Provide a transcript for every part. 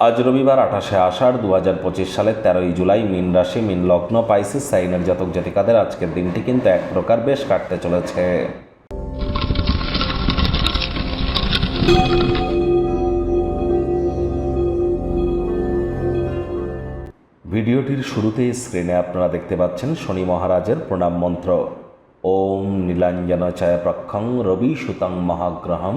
আজ রবিবার আঠাশে আষাঢ় দু হাজার পঁচিশ সালের তেরোই জুলাই, মিন রাশি, মিন লগ্ন, পাইসিস, সাইনের জাতক জাতিকাদের আজকের দিনটি কিন্তু এক প্রকার বেশ কাটতে চলেছে। ভিডিওটির শুরুতে স্ক্রিনে আপনারা দেখতে পাচ্ছেন শনি মহারাজের প্রণাম মন্ত্র। ওম নীলাঞ্জন ছায়া প্রক্ষং রবি সুতং মহাগ্রহম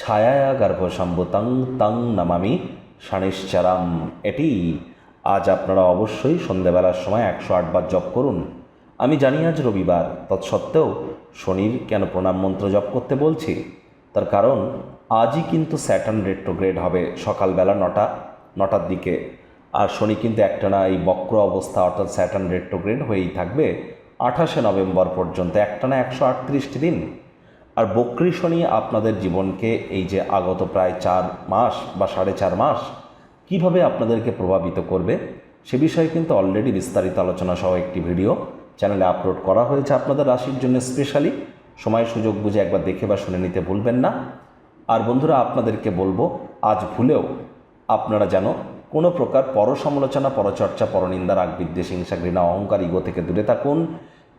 ছায়া গর্ভসম্ভুতং তং নমামি। শানিশ্চারাম এটি আজ আপনারা অবশ্যই সন্ধ্যেবেলার সময় একশো আটবার জপ করুন। আমি জানি আজ রবিবার, তৎসত্ত্বেও শনির কেন প্রণাম মন্ত্র জপ করতে বলছি? তার কারণ, আজই কিন্তু স্যাটার্ন রেট্রোগ্রেড হবে সকালবেলা নটা, নটার দিকে। আর শনি কিন্তু একটানা এই বক্র অবস্থা অর্থাৎ স্যাটার্ন রেট্রোগ্রেড হয়েই থাকবে আঠাশে নভেম্বর পর্যন্ত, একটানা একশো আটত্রিশটি দিন। আর বক্রী শনি আপনাদের জীবনকে এই যে আগত প্রায় চার মাস বা সাড়ে চার মাস কীভাবে আপনাদেরকে প্রভাবিত করবে, সে বিষয়ে কিন্তু অলরেডি বিস্তারিত আলোচনা সহ একটি ভিডিও চ্যানেলে আপলোড করা হয়েছে আপনাদের রাশির জন্য স্পেশালি সময় সুযোগ বুঝে একবার দেখে বা শুনে নিতে ভুলবেন না। আর বন্ধুরা, আপনাদেরকে বলব, আজ ভুলেও আপনারা যেন কোনো প্রকার পর সমালোচনা পরচর্চা, পরনিন্দা রাগ বিদ্বেষ হিংসা, ঘৃণা, অহংকার ইগো থেকে দূরে থাকুন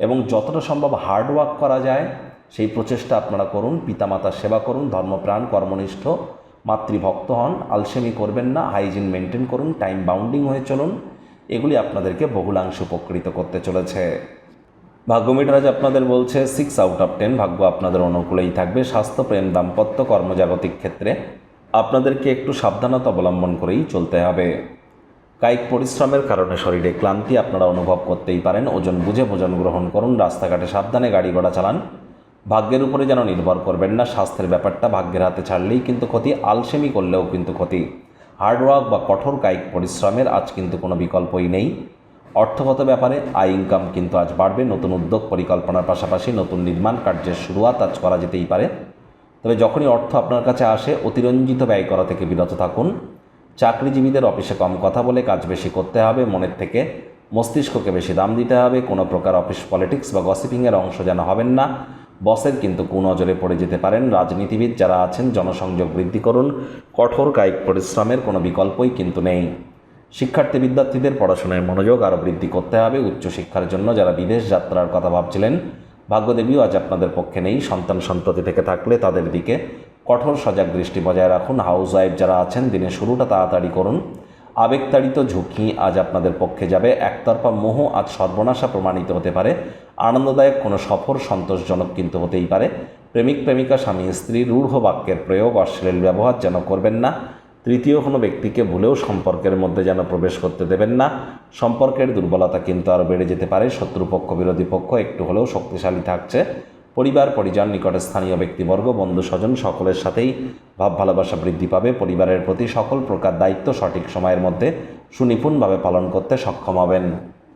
এবং যতটা সম্ভব হার্ড ওয়ার্ক করা যায় সেই প্রচেষ্টা আপনারা করুন, পিতামাতার সেবা করুন, ধর্মপ্রাণ, কর্মনিষ্ঠ, মাতৃভক্ত হন, আলসেমি করবেন না, হাইজিন মেনটেন করুন, টাইম বাউন্ডিং হয়ে চলুন, এগুলি আপনাদেরকে বহুলাংশ উপকৃত করতে চলেছে। ভাগ্যমিটার আজ আপনাদের বলছে সিক্স আউট অফ টেন ভাগ্য আপনাদের অনুকূলেই থাকবে, স্বাস্থ্য, প্রেম, দাম্পত্য, কর্মজাগতিক ক্ষেত্রে আপনাদেরকে একটু সাবধানতা অবলম্বন করেই চলতে হবে। কায়িক পরিশ্রমের কারণে শরীরে ক্লান্তি আপনারা অনুভব করতেই পারেন, ওজন বুঝে ভোজন গ্রহণ করুন, রাস্তাঘাটে সাবধানে গাড়ি ঘোড়া চালান ভাগ্যের উপরে যেন নির্ভর করবেন না, স্বাস্থ্যের ব্যাপারটা ভাগ্যের হাতে ছাড়লেই কিন্তু ক্ষতি, আলসেমি করলেও কিন্তু ক্ষতি। হার্ডওয়ার্ক বা কঠোর কায়িক পরিশ্রমের আজ কিন্তু কোনো বিকল্পই নেই। অর্থগত ব্যাপারে আয়, ইনকাম কিন্তু আজ বাড়বে, নতুন উদ্যোগ পরিকল্পনার পাশাপাশি নতুন নির্মাণ কার্যের শুরুয়াত আজ করা যেতেই পারে। তবে যখনই অর্থ আপনার কাছে আসে, অতিরঞ্জিত ব্যয় করা থেকে বিরত থাকুন। চাকরিজীবীদের অফিসে কম কথা বলে কাজ বেশি করতে হবে, মনের থেকে মস্তিষ্ককে বেশি দাম দিতে হবে। কোনো প্রকার অফিস পলিটিক্স বা গসিপিংয়ের অংশ যেন হবেন না। বসের কিন্তু কুনজরে পড়ে যেতে পারেন রাজনীতিবিদ যারা আছেন, জনসংযোগ বৃদ্ধি করুন। কঠোর কায়িক পরিশ্রমের কোনো বিকল্পই কিন্তু নেই। শিক্ষার্থী বিদ্যার্থীদের পড়াশোনায় মনোযোগ আরও বৃদ্ধি করতে হবে। উচ্চশিক্ষার জন্য যারা বিদেশ যাত্রার কথা ভাবছিলেন, ভাগ্যদেবীও আজ আপনাদের পক্ষে নেই। সন্তান সন্ততি থেকে থাকলে তাদের দিকে কঠোর সজাগ দৃষ্টি বজায় রাখুন। হাউস ওয়াইফ যারা আছেন, দিনের শুরুটা তাড়াতাড়ি করুন। আবেগতাড়িত ঝুঁকি আজ আপনাদের পক্ষে যাবে। একতরফা মোহ আজ সর্বনাশা প্রমাণিত হতে পারে। আনন্দদায়ক, কোনো সফর সন্তোষজনক কিন্তু হতেই পারে। প্রেমিক, প্রেমিকা, স্বামী, স্ত্রী, রূঢ় বাক্যের প্রয়োগ, অশ্লীল ব্যবহার যেন করবেন না। তৃতীয়, কোনো ব্যক্তিকে ভুলেও সম্পর্কের মধ্যে যেন প্রবেশ করতে দেবেন না। সম্পর্কের দুর্বলতা কিন্তু আরও বেড়ে যেতে পারে। শত্রুপক্ষ, বিরোধী পক্ষ একটু হলেও শক্তিশালী থাকছে। পরিবার, পরিজন, নিকটে স্থানীয় ব্যক্তিবর্গ, বন্ধু, স্বজন সকলের সাথেই ভাব, ভালোবাসা বৃদ্ধি পাবে। পরিবারের প্রতি সকল প্রকার দায়িত্ব সঠিক সময়ের মধ্যে সুনিপুণভাবে পালন করতে সক্ষম হবেন।